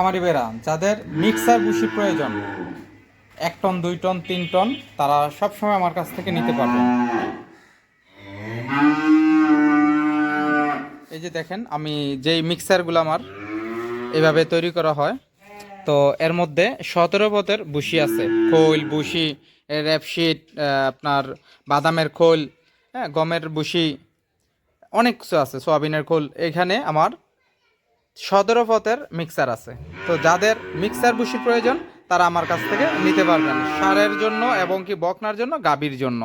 খামারি বেড়া যাদের মিক্সার বুসি প্রয়োজন, এক টন, দুই টন, তিন টন, তারা সবসময় আমার কাছ থেকে নিতে পারবে। এই যে দেখেন, আমি যেই মিক্সারগুলো আমার এভাবে তৈরি করা হয়, তো এর মধ্যে সতেরো পথের বুসি আছে। খোল বুসি র্যাপশিট আপনার বাদামের খোল হ্যাঁ গমের বুসি অনেক কিছু আছে, সোয়াবিনের খোল। এখানে আমার সতেরো পথের মিক্সার আছে। তো যাদের মিক্সার বুসি প্রয়োজন, তারা আমার কাছ থেকে নিতে পারবেন। সারের জন্য এবং কি বকনার জন্য, গাভীর জন্য।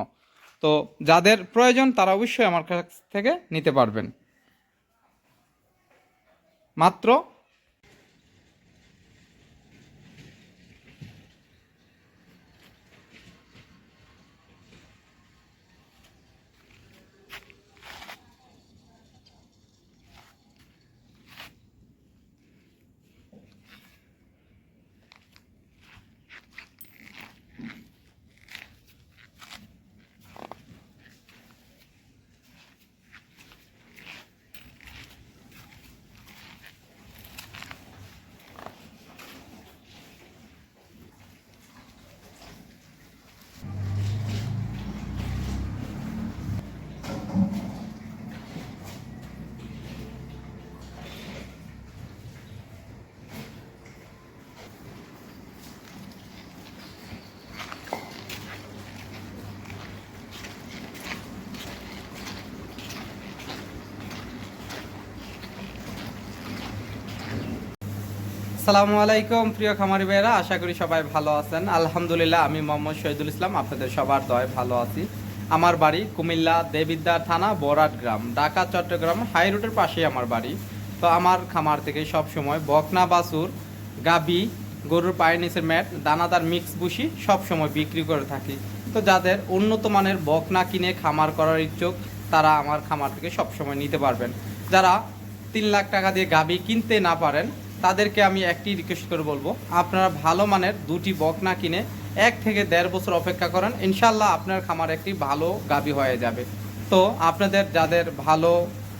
তো যাদের প্রয়োজন, তারা অবশ্যই আমার কাছ থেকে নিতে পারবেন। মাত্র সালামু আলাইকুম, প্রিয় খামারি ভাইয়েরা। আশা করি সবাই ভালো আছেন। আলহামদুলিল্লাহ, আমি মোহাম্মদ শহীদুল ইসলাম। আপনাদের সবার দয় ভালো আছি। আমার বাড়ি, কুমিল্লা দেবিদ্যার থানা, বরাট গ্রাম। ঢাকা, চট্টগ্রাম, হাই রোডের পাশেই আমার বাড়ি। তো আমার খামার থেকে সব সময় বকনা বাসুর গাবি, গরুর পায়ের নিচের ম্যাট, দানাদার মিক্স বুসি সব সময় বিক্রি করে থাকি। তো যাদের উন্নত মানের বকনা কিনে খামার করার ইচ্ছুক, তারা আমার খামার থেকে সব সময় নিতে পারবেন। যারা তিন লাখ টাকা দিয়ে গাবি কিনতে না পারেন, তাদেরকে আমি একটি রিকোয়েস্ট করে বলব, আপনারা ভালো মানের দুটি বকনা কিনে এক থেকে দেড় বছর অপেক্ষা করেন ইনশাল্লাহ আপনার খামার একটি ভালো গাবি হয়ে যাবে। তো আপনাদের যাদের ভালো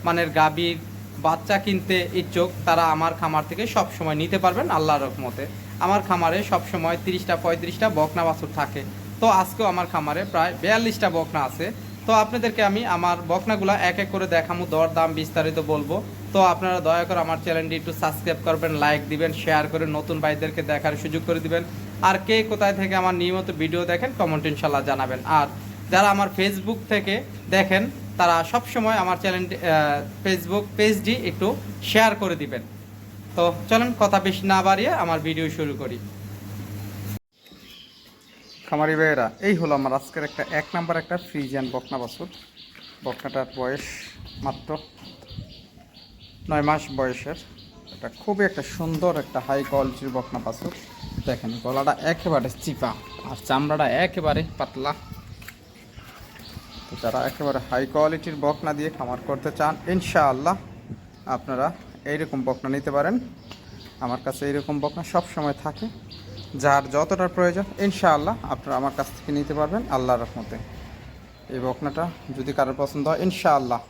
মানের গাবির বাচ্চা কিনতে ইচ্ছুক, তারা আমার খামার থেকে সব সময় নিতে পারবেন আল্লাহর রহমতে। আমার খামারে সব সময় তিরিশটা, পঁয়ত্রিশটা বকনা বাছুর থাকে। তো আজকেও আমার খামারে প্রায় বিয়াল্লিশটা বকনা আছে। তো আপনাদেরকে আমি আমার বকনাগুলো এক এক করে দেখামো দর দাম বিস্তারিত বলব। তো আপনারা দয়া করে আমার চ্যানেলটি একটু সাবস্ক্রাইব করবেন, লাইক দিবেন, শেয়ার করে নতুন ভাইদেরকে দেখার সুযোগ করে দিবেন। আর কে কোথায় থেকে আমার নিয়মিত ভিডিও দেখেন কমেন্ট ইনশাল্লাহ জানাবেন। আর যারা আমার ফেসবুক থেকে দেখেন, তারা সব সময় আমার চ্যানেলটি ফেসবুক পেজটি একটু শেয়ার করে দিবেন। তো চলেন, কথা বেশি না বাড়িয়ে আমার ভিডিও শুরু করি। খামারি ভাইয়েরা, এই হলো আমার আজকের একটা, এক নাম্বার একটা ফ্রিজিয়ান বকনা বাছুর। বকনাটার বয়স মাত্র নয় মাস বয়সের। এটা খুবই একটা সুন্দর একটা হাই কোয়ালিটির বকনা বাছুর। দেখেন, গলাটা একেবারে চিপা আর চামড়াটা একেবারে পাতলা। তো যারা একেবারে হাই কোয়ালিটির বকনা দিয়ে খামার করতে চান, ইনশাআল্লাহ আপনারা এইরকম বকনা নিতে পারেন। আমার কাছে এইরকম বকনা সব সময় থাকে। যার যতটা প্রয়োজন, ইনশাআল্লাহ আপনারা আমার কাছ থেকে নিতে পারবেন আল্লাহর রহমতে। এই বকনাটা যদি কারোর পছন্দ হয়, ইনশাআল্লাহ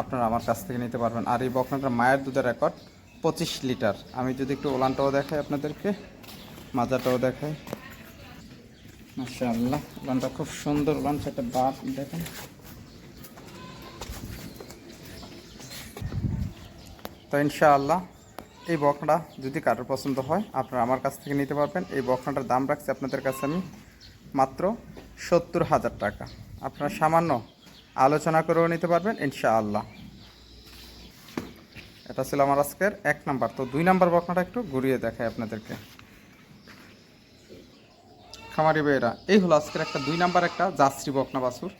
আপনারা আমার কাছ থেকে নিতে পারবেন। আর এই বকনাটার মায়ের দুধের রেকর্ড পঁচিশ লিটার। আমি যদি একটু ওলানটাও দেখাই আপনাদেরকে। মাজাটাও দেখাই মাশাআল্লাহ ওলানটা খুব সুন্দর ওলান সেটা বাপ দেখেন। তো ইনশাআল্লাহ, এই বকনাটা যদি কারোর পছন্দ হয়, আপনারা আমার কাছ থেকে নিতে পারবেন। এই বকনাটার দাম রাখছি আপনাদের কাছে আমি মাত্র সত্তর হাজার টাকা। আপনারা সামান্য আলোচনা করেও নিতে পারবেন, ইনশাআল্লাহ। এটা ছিল আমার আজকের এক নাম্বার। তো দুই নাম্বার বকনাটা একটু ঘুরিয়ে দেখায় আপনাদেরকে। খামারি বেয়েরা এই হলো আজকের একটা দুই নাম্বার একটা জার্সি বকনা বাছুর।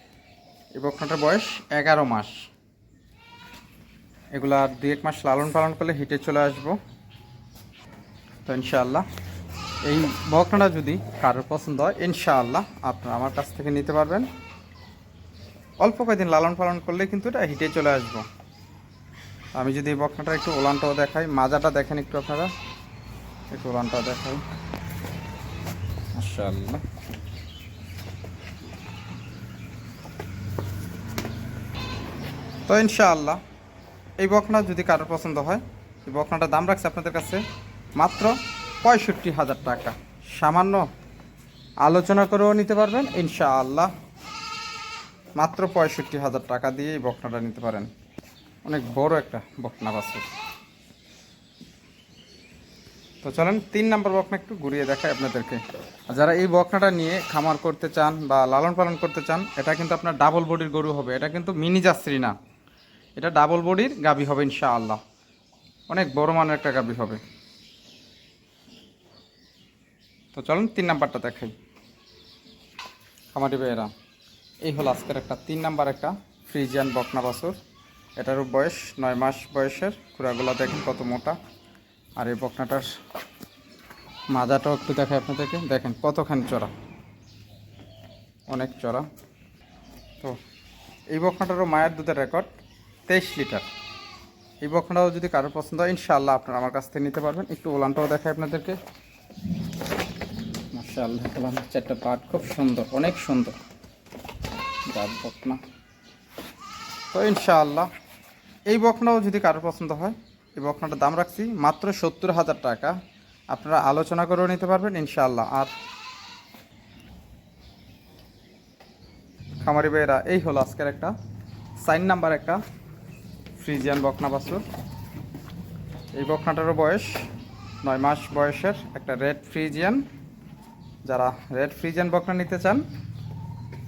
এই বকনাটার বয়স এগারো মাস। এগুলা দুই এক মাস লালন পালন করলে হিটে চলে আসব। তো ইনশাআল্লাহ, এই বকনাটা যদি কারোর পছন্দ হয়, ইনশাআল্লাহ আপনারা আমার কাছ থেকে নিতে পারবেন। অল্প কয়েকদিন লালন পালন করলে কিন্তু এটা হিটে চলে আসব। আমি যদি এই বকনাটা একটু ওলানটাও দেখাই, মাজাটা দেখেন একটু আপনারা। একটু ওলানটাও দেখাই। মাশাআল্লাহ তো ইনশাআল্লাহ, এই বকনা যদি কারোর পছন্দ হয়, এই বকনাটার দাম রাখছে আপনাদের কাছে মাত্র পঁয়ষট্টি হাজার টাকা। সামান্য আলোচনা করেও নিতে পারবেন, ইনশাআল্লাহ মাত্র পঁয়ষট্টি হাজার টাকা দিয়ে এই বকনাটা নিতে পারেন। অনেক বড় একটা বকনা বাছুর। তো চলেন, তিন নম্বর বকনা একটু ঘুরিয়ে দেখাই আপনাদেরকে। যারা এই বকনাটা নিয়ে খামার করতে চান বা লালন পালন করতে চান, এটা কিন্তু আপনার ডাবল বডির গরু হবে। এটা কিন্তু মিনি জাস্ত্রী না। এটা ডাবল বডির গাবি হবে ইনশাআল্লাহ। অনেক বড় মানের একটা গাবি হবে। তো চলুন, তিন নাম্বারটা দেখাই। খামারি ভাইয়েরা, এই হলো আজকের একটা তিন নাম্বার একটা ফ্রিজিয়ান বকনা বাসুর এটারও বয়স নয় মাস বয়সের। খুঁড়াগুলো দেখেন কত মোটা। আর এই বকনাটার মাজাটাও একটু দেখায় আপনাদেরকে। দেখেন কতখানি চড়া। অনেক চড়া। তো এই বকনাটারও মায়ের দুধের রেকর্ড তেইশ লিটার। এই বকনাটাও যদি কারোর পছন্দ হয়, ইনশাআল্লাহ আপনারা আমার কাছ থেকে নিতে পারবেন। একটু ওলানটাও দেখায় আপনাদেরকে। ওলান চারটা পাট খুব সুন্দর, অনেক সুন্দর। জাত বকনা। তো ইনশাআল্লাহ, এই বকনাও যদি কারোর পছন্দ হয় এই বকনাটার দাম রাখছি মাত্র সত্তর হাজার টাকা। আপনারা আলোচনা করেও নিতে পারবেন, ইনশাআল্লাহ। আর খামারি ভাইয়েরা, এই হলো আজকের একটা। সাইন নাম্বার একটা, ফ্রিজিয়ান বকনা বাছুর। এই বকনাটারও বয়স নয় মাস বয়সের একটা রেড ফ্রিজিয়ান। যারা রেড ফ্রিজিয়ান বকনা নিতে চান,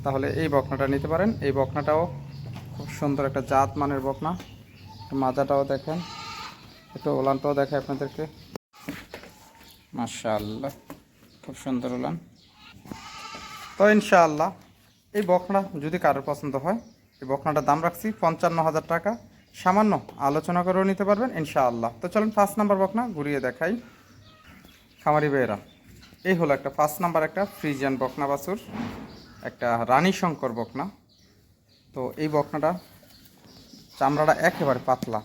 তাহলে এই বকনাটা নিতে পারেন। এই বকনাটাও খুব সুন্দর একটা জাত মানের বকনা। মাজাটাও দেখেন। একটু ওলানটাও দেখায় আপনাদেরকে। মাশাআল্লাহ, খুব সুন্দর ওলান তো ইনশাআল্লাহ, এই বকনা যদি কারোর পছন্দ হয়, এই বকনাটার দাম রাখছি পঞ্চান্ন হাজার টাকা। সামান্য আলোচনা করেও নিতে পারবেন ইনশাআল্লাহ। তো চলুন ফার্স্ট নাম্বার বকনা ঘুরিয়ে দেখাই। খামারি বেয়েরা এই হলো একটা ফার্স্ট নাম্বার একটা ফ্রিজিয়ান বকনা বাছুর, একটা রানী শঙ্কর বকনা তো এই বকনাটা চামড়াটা একেবারে পাতলা।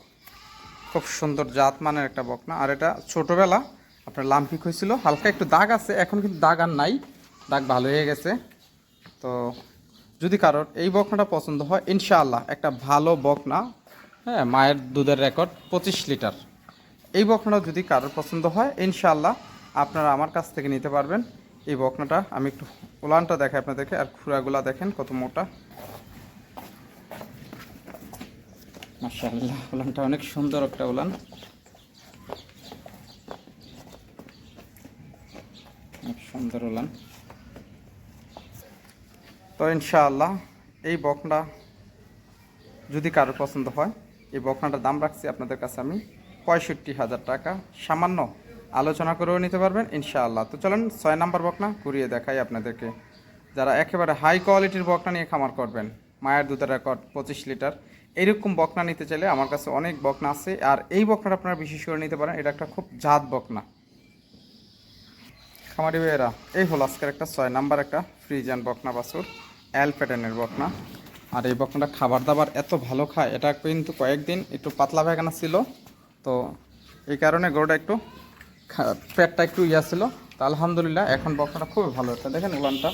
খুব সুন্দর জাত মানের একটা বকনা। আর এটা ছোটোবেলা আপনার লাম্পিক হয়েছিল হালকা একটু দাগ আছে, এখন কিন্তু দাগ আর নাই, দাগ ভালো হয়ে গেছে। তো যদি কারোর এই বকনাটা পছন্দ হয়, ইনশাআল্লাহ একটা ভালো বকনা হ্যাঁ মায়ের দুধের রেকর্ড পঁচিশ লিটার। এই বকনাটা যদি কারোর পছন্দ হয়, ইনশাআল্লাহ আপনারা আমার কাছ থেকে নিতে পারবেন। এই বকনাটা আমি একটু উলানটা দেখাই আপনাদেরকে, আর খুঁড়াগুলা দেখেন কত মোটা। মাশাআল্লাহ, উলানটা অনেক সুন্দর একটা উলান। অনেক সুন্দর উলান। তো ইনশাআল্লাহ, এই বকনা যদি কারোর পছন্দ হয়, এই বকনাটার দাম রাখছি আপনাদের কাছে আমি পঁয়ষট্টি হাজার টাকা। সামান্য আলোচনা করেও নিতে পারবেন ইনশাআল্লাহ। তো চলেন, ছয় নাম্বার বকনা ঘুরিয়ে দেখাই আপনাদেরকে। যারা একেবারে হাই কোয়ালিটির বকনা নিয়ে খামার করবেন, মায়ের দুধের রেকর্ড পঁচিশ লিটার এইরকম বকনা নিতে চাইলে আমার কাছে অনেক বকনা আছে, আর এই বকনাটা আপনারা বিশেষ করে নিতে পারেন, এটা একটা খুব জাত বকনা। খামারি ভাইয়েরা, এই হলো আজকের একটা ছয় নাম্বার একটা ফ্রিজিয়ান বকনা বাছুর অ্যাল প্যাটার্নের বকনা। আর এই বকনাটা খাবার দাবার এত ভালো খায়, এটা কিন্তু কয়েকদিন একটু পাতলা পায়খানা ছিল, তো এই কারণে গরুটা একটু পেটটা একটু ইয়া ছিল। তা আলহামদুলিল্লাহ, এখন বকনাটা খুবই ভালো। একটা দেখেন উলানটা,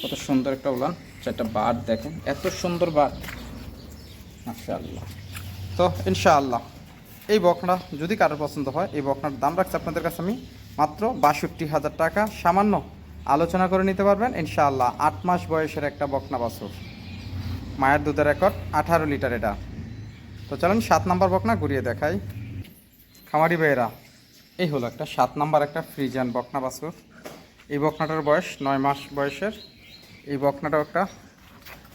কত সুন্দর একটা উলান। চারটা বাট দেখেন, এত সুন্দর বাট। মাশাআল্লাহ। তো ইনশাআল্লাহ, এই বকনা যদি কারোর পছন্দ হয়, এই বকনার দাম রাখছি আপনাদের কাছে আমি মাত্র বাষট্টি হাজার টাকা। সামান্য আলোচনা করে নিতে পারবেন, ইনশাআল্লাহ আট মাস বয়সের একটা বকনা বাছুর। মায়ের দুধের রেকর্ড আঠারো লিটার এটা। তো চলেন সাত নাম্বার বকনা ঘুরিয়ে দেখাই। খামারি ভাইয়েরা, এই হলো একটা সাত নাম্বার একটা ফ্রিজিয়ান বকনা বাছুর। এই বকনাটার বয়স নয় মাস বয়সের। এই বকনাটাও একটা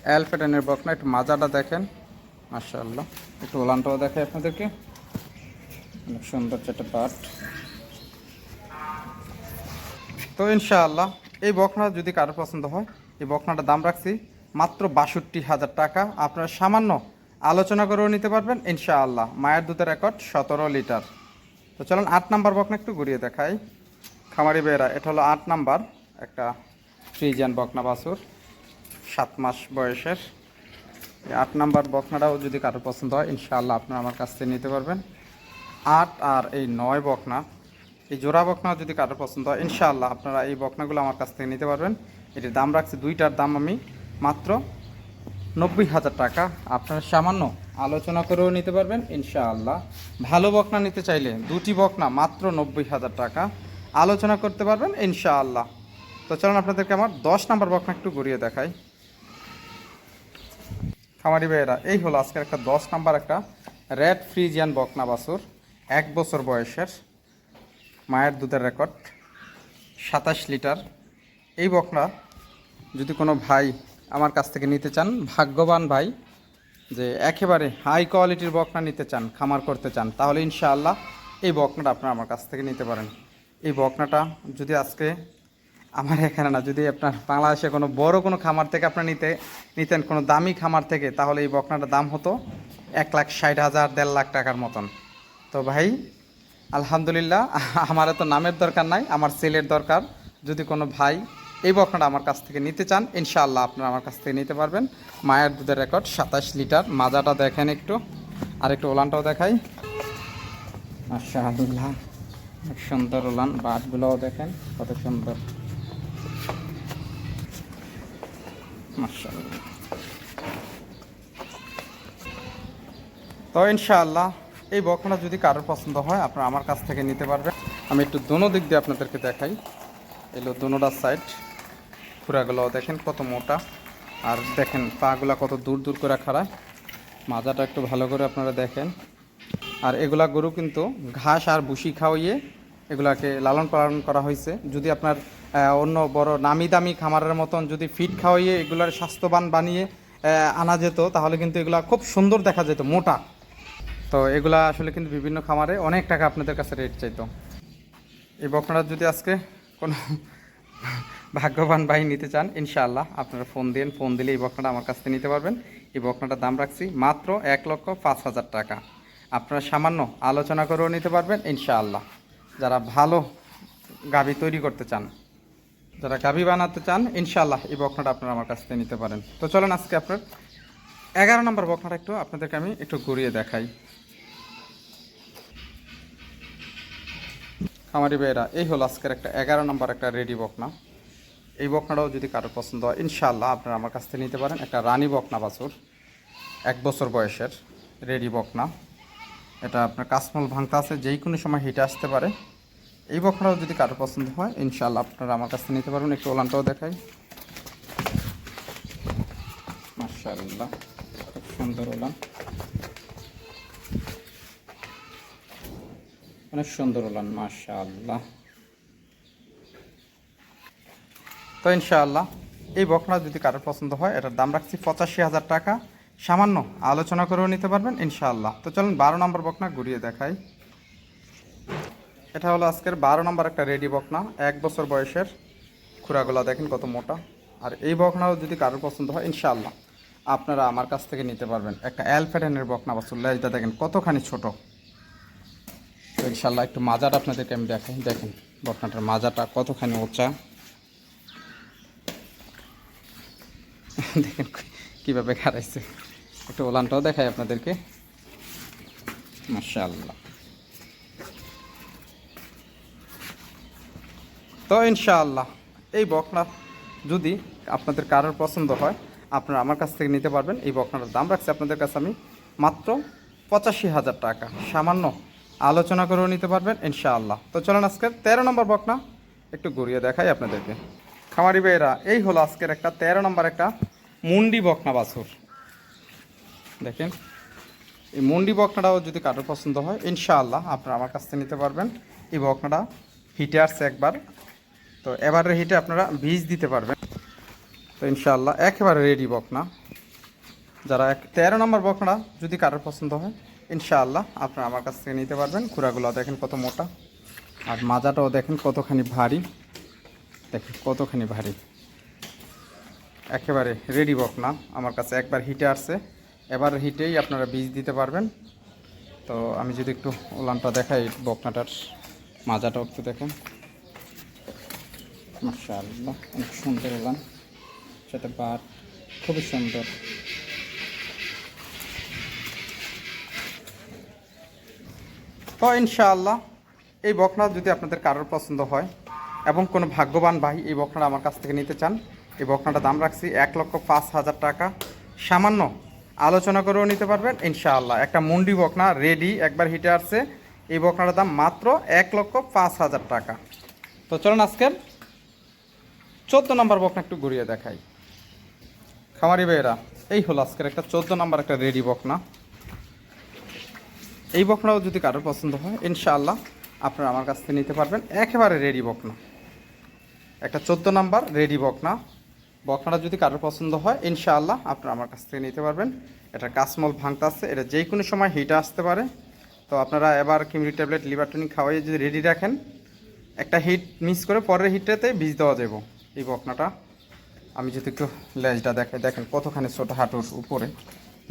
অ্যালফেডেনের বকনা, একটু মাজাটা দেখেন। মাশাআল্লাহ। একটু ওলানটাও দেখাই আপনাদেরকে। অনেক সুন্দর চারটে পাট। তো ইনশাআল্লাহ, এই বকনা যদি কারোর পছন্দ হয়, এই বকনাটার দাম রাখছি মাত্র বাষট্টি হাজার টাকা। আপনারা সামান্য আলোচনা করেও নিতে পারবেন, ইনশাআল্লাহ। মায়ের দুধের রেকর্ড সতেরো লিটার। তো চলুন, আট নাম্বার বকনা একটু ঘুরিয়ে দেখাই। খামারি বেয়েরা এটা হলো আট নাম্বার একটা ফ্রিজিয়ান বকনা বাছুর, সাত মাস বয়সের। আট নাম্বার বকনাটাও যদি কারোর পছন্দ হয়, ইনশাআল্লাহ আপনারা আমার কাছ থেকে নিতে পারবেন। আট আর এই নয় বকনা, এই জোড়া বকনা যদি কারোর পছন্দ হয়, ইনশাআল্লাহ আপনারা এই বকনাগুলো আমার কাছ থেকে নিতে পারবেন। এটির দাম রাখছি, দুইটার দাম আমি মাত্র নব্বই হাজার টাকা। আপনারা সামান্য আলোচনা করেও নিতে পারবেন, ইনশাআল্লাহ। ভালো বকনা নিতে চাইলে দুটি বকনা মাত্র নব্বই হাজার টাকা। আলোচনা করতে পারবেন, ইনশাআল্লাহ। তো চলুন আপনাদেরকে আমার দশ নাম্বার বকনা একটু ঘুরিয়ে দেখাই। খামারি ভাইয়েরা, এই হলো আজকের একটা দশ নাম্বার একটা রেড ফ্রিজিয়ান বকনা বাছুর, এক বছর বয়সের, মায়ের দুধের রেকর্ড, সাতাশ লিটার। এই বকনা যদি কোনো ভাই আমার কাছ থেকে নিতে চান, ভাগ্যবান ভাই, যে একেবারে হাই কোয়ালিটির বকনা নিতে চান, খামার করতে চান, তাহলে ইনশাআল্লাহ এই বকনাটা আপনারা আমার কাছ থেকে নিতে পারেন। এই বকনাটা যদি আজকে আমার এখানে না, যদি আপনার বাংলাদেশে কোনো বড় কোনো খামার থেকে আপনার নিতে, নিতেন, কোনো দামি খামার থেকে, তাহলে এই বকনাটার দাম হতো এক লাখ ষাট হাজার, দেড় লাখ টাকার মতন। তো ভাই, আলহামদুলিল্লাহ, আমার তো নামের দরকার নাই, আমার সেলের দরকার। যদি কোনো ভাই এই বকনাটা আমার কাছ থেকে নিতে চান, ইনশাআল্লাহ আপনারা আমার কাছ থেকে নিতে পারবেন। মায়ের দুধের রেকর্ড, সাতাশ লিটার। মাজাটা দেখেন একটু, আর একটু ওলানটাও দেখাই। অনেক সুন্দর ওলান বাটগুলোও দেখেন, কত সুন্দর মাশাআল্লাহ তো ইনশাআল্লাহ, এই বকনা যদি কারোর পছন্দ হয়, আপনারা আমার কাছ থেকে নিতে পারবেন। আমি একটু দোনো দিক দিয়ে আপনাদেরকে দেখাই। এলো দোনোটার সাইড খুঁড়াগুলো দেখেন কত মোটা। আর দেখেন পাগুলা কত দূর দূর করে খাড়ায় মাজাটা একটু ভালো করে আপনারা দেখেন। আর এগুলা গরু কিন্তু ঘাস আর ভুসি খাওয়িয়ে এগুলাকে লালন পালন করা হয়েছে যদি আপনার অন্য বড় নামি দামি খামারের মতন যদি ফিট খাওয়াইয়ে এগুলার স্বাস্থ্যবান বানিয়ে আনা যেত, তাহলে কিন্তু এগুলা খুব সুন্দর দেখা যেত, মোটা। তো এগুলা আসলে কিন্তু বিভিন্ন খামারে অনেক টাকা আপনাদের কাছে রেট চাইতো। এই বকনাটা যদি আজকে কোনো ভাগ্যবান ভাই নিতে চান, ইনশাআল্লাহ আপনারা ফোন দিন। ফোন দিলে এই বকনাটা আমার কাছ থেকে নিতে পারবেন। এই বকনাটার দাম রাখছি মাত্র এক লক্ষ পাঁচ হাজার টাকা। আপনারা সামান্য আলোচনা করেও নিতে পারবেন, ইনশাআল্লাহ। যারা ভালো গাভি তৈরি করতে চান যারা গাভি বানাতে চান ইনশাল্লাহ এই বকনাটা আপনারা আমার কাছ থেকে নিতে পারেন। তো চলেন আজকে আপনার এগারো নম্বর বকনাটা একটু আপনাদেরকে আমি একটু ঘুরিয়ে দেখাই। খামারি ভাইয়েরা, এই হলো আজকের একটা এগারো নম্বর একটা রেডি বকনা। এই বকনাটাও যদি কারোর পছন্দ হয় ইনশাল্লাহ আপনারা আমার কাছ থেকে নিতে পারেন। একটা রানী বকনা বাছুর, এক বছর বয়সের রেডি বকনা। এটা আপনার কাসমল ভাঙতে আছে যেই কোনো সময় হিটে আসতে পারে। এই বকনাটাও যদি কারোর পছন্দ হয়, ইনশাআল্লাহ আপনারা আমার কাছে নিতে পারবেন। একটু ওলানটাও দেখাই। মাশাআল্লাহ, খুব সুন্দর ওলান। অনেক সুন্দর হলাম মাশাআল্লাহ। তো ইনশাআল্লাহ, এই বকনা যদি কারোর পছন্দ হয়, এটার দাম রাখছি পঁচাশি হাজার টাকা। সামান্য আলোচনা করেও নিতে পারবেন, ইনশাআল্লাহ। তো চলুন বারো নম্বর বকনা ঘুরিয়ে দেখাই। এটা হলো আজকের বারো নম্বর একটা রেডি বকনা, এক বছর বয়সের খুরাগুলা, দেখেন কত মোটা। আর এই বকনাও যদি কারোর পছন্দ হয়, ইনশাআল্লাহ আপনারা আমার কাছ থেকে নিতে পারবেন। একটা অ্যালফেডেনের বকনা বাসুর লেজটা দেখেন কতখানি ছোট। ইনশাল্লাহ একটু মাজাটা আপনাদেরকে আমি দেখাই। দেখেন বকনাটার মাজাটা কতখানি উঁচা। দেখেন কীভাবে খারাইছে একটু ওলানটাও দেখাই আপনাদেরকে। মাশাআল্লাহ। তো ইনশাআল্লাহ, এই বকনা যদি আপনাদের কারোর পছন্দ হয়, আপনারা আমার কাছ থেকে নিতে পারবেন। এই বকনাটার দাম রাখছি আপনাদের কাছে আমি মাত্র পঁচাশি হাজার টাকা। সামান্য আলোচনা করেও নিতে পারবেন ইনশাআল্লাহ। তো চলুন আজকের তেরো নম্বর বকনা একটু ঘুরিয়ে দেখাই আপনাদেরকে। খামারি ভাইয়েরা, এই হলো আজকের একটা তেরো নম্বর একটা মুন্ডি বকনা বাছুর। দেখেন, এই মুন্ডি বকনাটাও যদি কারোর পছন্দ হয়, ইনশাআল্লাহ আপনারা আমার কাছ থেকে নিতে পারবেন। এই বকনাটা হিটে আসছে একবার। তো এবারের হিটে আপনারা বীজ দিতে পারবেন। তো ইনশাআল্লাহ একেবারে রেডি বকনা। যারা এক তেরো নম্বর বকনা, যদি কারোর পছন্দ হয়, ইনশাআল্লাহ আপনারা আমার কাছ থেকে নিতে পারবেন। খুঁড়াগুলো দেখেন কত মোটা। আর মাজাটাও দেখেন কতখানি ভারী। দেখেন কতখানি ভারী। একেবারে রেডি বকনা। আমার কাছে একবার হিটে আসছে। এবার হিটেই আপনারা বীজ দিতে পারবেন। তো আমি যদি একটু ওলানটা দেখাই বকনাটার, মাজাটাও একটু দেখেন। মাশাআল্লাহ, অনেক সুন্দর ওলান সাথে বাট খুবই সুন্দর। তো ইনশাআল্লাহ, এই বকনা যদি আপনাদের কারোর পছন্দ হয় এবং কোনো ভাগ্যবান ভাই এই বকনাটা আমার কাছ থেকে নিতে চান, এই বকনাটা দাম রাখছি এক লক্ষ পাঁচ হাজার টাকা। সামান্য আলোচনা করেও নিতে পারবেন, ইনশাআল্লাহ। একটা মুন্ডি বকনা রেডি একবার হিটে আসছে। এই বকনাটার দাম মাত্র এক লক্ষ পাঁচ হাজার টাকা। তো চলুন আজকের চোদ্দ নম্বর বকনা একটু ঘুরিয়ে দেখাই। খামারি ভাইয়েরা, এই হলো আজকের একটা চোদ্দ নম্বর একটা রেডি বকনা। এই বকনাও যদি কারোর পছন্দ হয়, ইনশাআল্লাহ আপনারা আমার কাছ থেকে নিতে পারবেন। একেবারে রেডি বকনা। একটা চোদ্দ নাম্বার রেডি বকনা। বকনাটা যদি কারোর পছন্দ হয়, ইনশাআল্লাহ আপনারা আমার কাছ থেকে নিতে পারবেন। এটা কাসমল ভাঙতে আসছে এটা যে কোনো সময় হিটে আসতে পারে। তো আপনারা এবার কিমরি ট্যাবলেট, লিভার টনিক খাওয়াইয়ে যদি রেডি রাখেন, একটা হিট মিস করে পরের হিটটাতে বীজ দেওয়া যাব। এই বকনাটা। আমি যদি একটু লেজটা দেখাই, দেখেন কতখানি ছোটো হাঁটুর উপরে।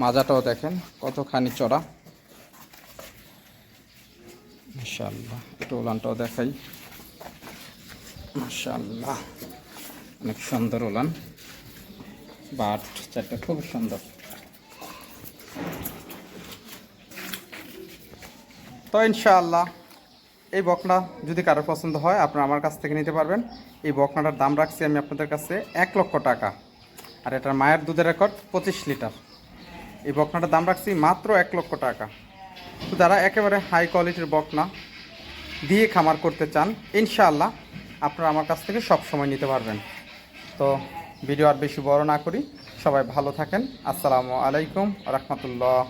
মাজাটাও দেখেন কতখানি চড়া। মাশাআল্লাহ, একটু ওলানটাও দেখাই। মাশাআল্লাহ, অনেক সুন্দর ওলান। বাট চারটা খুব সুন্দর। তো ইনশাআল্লাহ এই বকনা যদি কারোর পছন্দ হয়, আপনারা আমার কাছ থেকে নিতে পারবেন। এই বকনাটার দাম রাখছি আমি আপনাদের কাছে এক লক্ষ টাকা। আর এটার মায়ের দুধের রেকর্ড পঁচিশ লিটার। এই বকনাটার দাম রাখছি মাত্র এক লক্ষ টাকা। তো যারা একেবারে হাই কোয়ালিটির বকনা দিয়ে খামার করতে চান, ইনশাআল্লাহ আপনারা আমার কাছ থেকে সব সময় নিতে পারবেন। তো ভিডিও আর বেশি বড় না করি, সবাই ভালো থাকেন। আসসালামু আলাইকুম রহমতুল্লাহ।